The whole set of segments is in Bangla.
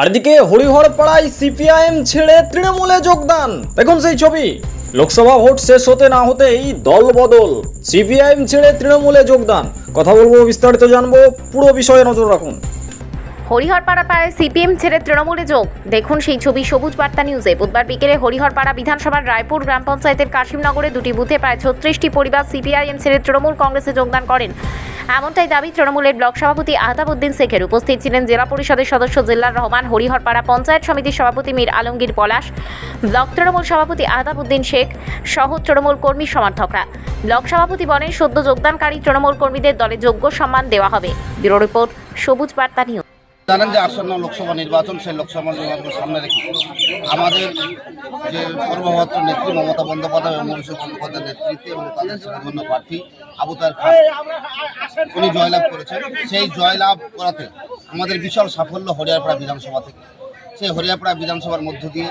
আর এদিকে হরিহর পাড়ায় সিপিআইএম ছেড়ে তৃণমূলে যোগদান। দেখুন সেই ছবি। লোকসভা ভোট শেষ হতে না হতেই দল বদল। সিপিআইএম ছেড়ে তৃণমূলে যোগদান। কথা বলব, বিস্তারিত জানব, পুরো বিষয়ে নজর রাখুন। হরিহরপাড়া পাড়ায় সিপিএম ছেড়ে তৃণমূলে যোগ। দেখুন সেই ছবি সবুজ বার্তা নিউজে। বুধবার বিকেলে হরিহরপাড়া বিধানসভার রায়পুর গ্রাম পঞ্চায়েতের কাশিমনগরে দুটি বুথে প্রায় ছত্রিশটি পরিবার সিপিআইএম ছেড়ে তৃণমূল কংগ্রেসে যোগদান করেন। এমনটাই দাবি তৃণমূলের ব্লক সভাপতি আহতাবুদ্দিন শেখের। উপস্থিত ছিলেন জেলা পরিষদের সদস্য জেলার রহমান, হরিহরপাড়া পঞ্চায়েত সমিতির সভাপতি মীর আলমগীর পলাশ, ব্লক তৃণমূল সভাপতি আহতাবুদ্দিন শেখ সহ তৃণমূল কর্মী সমর্থকরা। ব্লক সভাপতি বলেন, সদ্য যোগদানকারী তৃণমূল কর্মীদের দলে যোগ্য সম্মান দেওয়া হবে। ব্যুরো রিপোর্ট, সবুজ বার্তা নিউজ। জানেন যে আসন্ন লোকসভা নির্বাচন, সেই লোকসভা নির্বাচন সামনে রেখে আমাদের যে সর্বভারত নেত্রী মমতা বন্দ্যোপাধ্যায় এবং মনীষা বন্দ্যোপাধ্যায়ের নেতৃত্বে এবং তাদের জন্য প্রার্থী আবু তার খান, উনি জয়লাভ করেছেন। সেই জয়লাভ করাতে আমাদের বিশাল সাফল্য হরিয়ারপাড়া বিধানসভা থেকে। সেই হরিয়ারপাড়া বিধানসভার মধ্য দিয়ে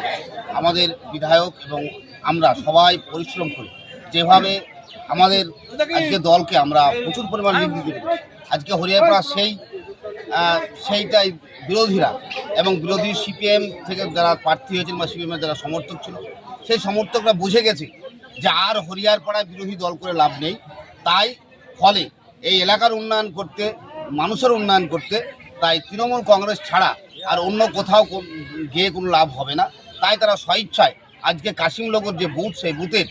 আমাদের বিধায়ক এবং আমরা সবাই পরিশ্রম করি যেভাবে আমাদের আজকে দলকে আমরা প্রচুর পরিমাণ আজকে হরিয়ারপাড়া সেই সেইটাই বিরোধীরা। এবং বিরোধী সিপিএম থেকে যারা প্রার্থী হয়েছেন বা সিপিএমের যারা সমর্থক ছিল, সেই সমর্থকরা বুঝে গেছে যে আর হরিয়ারপাড়ায় বিরোধী দল করে লাভ নেই। তাই ফলে এই এলাকার উন্নয়ন করতে, মানুষের উন্নয়ন করতে তাই তৃণমূল কংগ্রেস ছাড়া আর অন্য কোথাও গিয়ে কোনো লাভ হবে না। তাই তারা স্বইচ্ছায় আজকে কাশিমনগর যে বুথ, সেই বুথের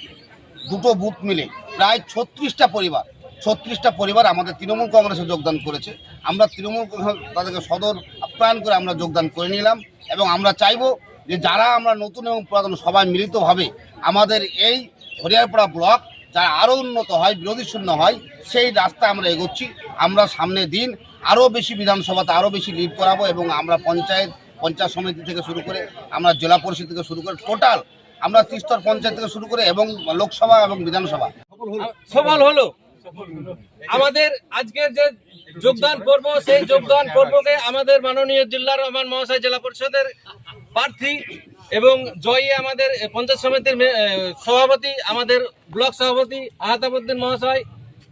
দুটো বুথ মিলে প্রায় ছত্রিশটা পরিবার ছত্রিশটা পরিবার আমাদের তৃণমূল কংগ্রেসে যোগদান করেছে। আমরা তৃণমূল তাদেরকে সদর আপ্যায়ন করে আমরা যোগদান করে নিলাম এবং আমরা চাইব যে যারা আমরা নতুন এবং পুরাতন সবাই মিলিতভাবে আমাদের এই হরিয়ারপাড়া ব্লক যারা আরও উন্নত হয়, বিরোধী শূন্য হয়, সেই রাস্তা আমরা এগোচ্ছি। আমরা সামনে দিন আরও বেশি বিধানসভাতে আরও বেশি লিড করাবো এবং আমরা পঞ্চায়েত পঞ্চায়েত সমিতি থেকে শুরু করে, আমরা জেলা পরিষদ থেকে শুরু করে টোটাল আমরা ত্রিস্তর পঞ্চায়েত থেকে শুরু করে এবং লোকসভা এবং বিধানসভা। সফল হলো। আমাদের আজকের যে যোগদান পর্ব সেই যোগদান পর্বকে আমাদের মাননীয় জিল্লার রহমান মহাশয় জেলা পরিষদের প্রার্থী এবং জয়ী আমাদের পঞ্চায়েত সমিতির সভাপতি আমাদের ব্লক সভাপতি আহতাবুদ্দিন মহাশয়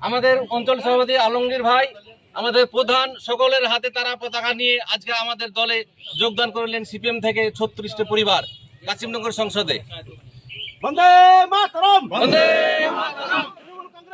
আমাদের অঞ্চল সভাপতি আলমগীর ভাই আমাদের প্রধান সকলের হাতে তারা পতাকা নিয়ে আজকে আমাদের দলে যোগদান করলেন সিপিএম থেকে ছত্রিশটি পরিবার কাশিমনগর সংসদে। বন্দে মাতরম! বন্দে তৃণমূল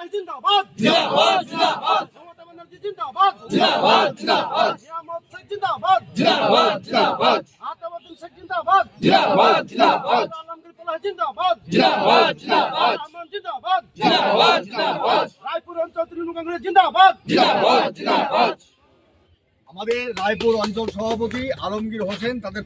কংগ্রেস জিন্দাবাদ জিন্দাবাদ, জিন্দাবাদ। মমতা ব্যানার্জি জিন্দাবাদ জিন্দাবাদ, জিন্দাবাদ। নিয়ামত শেখ জিন্দাবাদ জিন্দাবাদ, জিন্দাবাদ। আতাউদ্দিন শেখ জিন্দাবাদ জিন্দাবাদ, জিন্দাবাদ। আলমগীর পলাশ জিন্দাবাদ জিন্দাবাদ, জিন্দাবাদ। রহমান জিন্দাবাদ জিন্দাবাদ, জিন্দাবাদ। রায়পুর অঞ্চল তৃণমূল কংগ্রেস জিন্দাবাদ জিন্দাবাদ, জিন্দাবাদ। আমাদের রায়পুর অঞ্চল সভাপতি আলমগীর হোসেন তাদের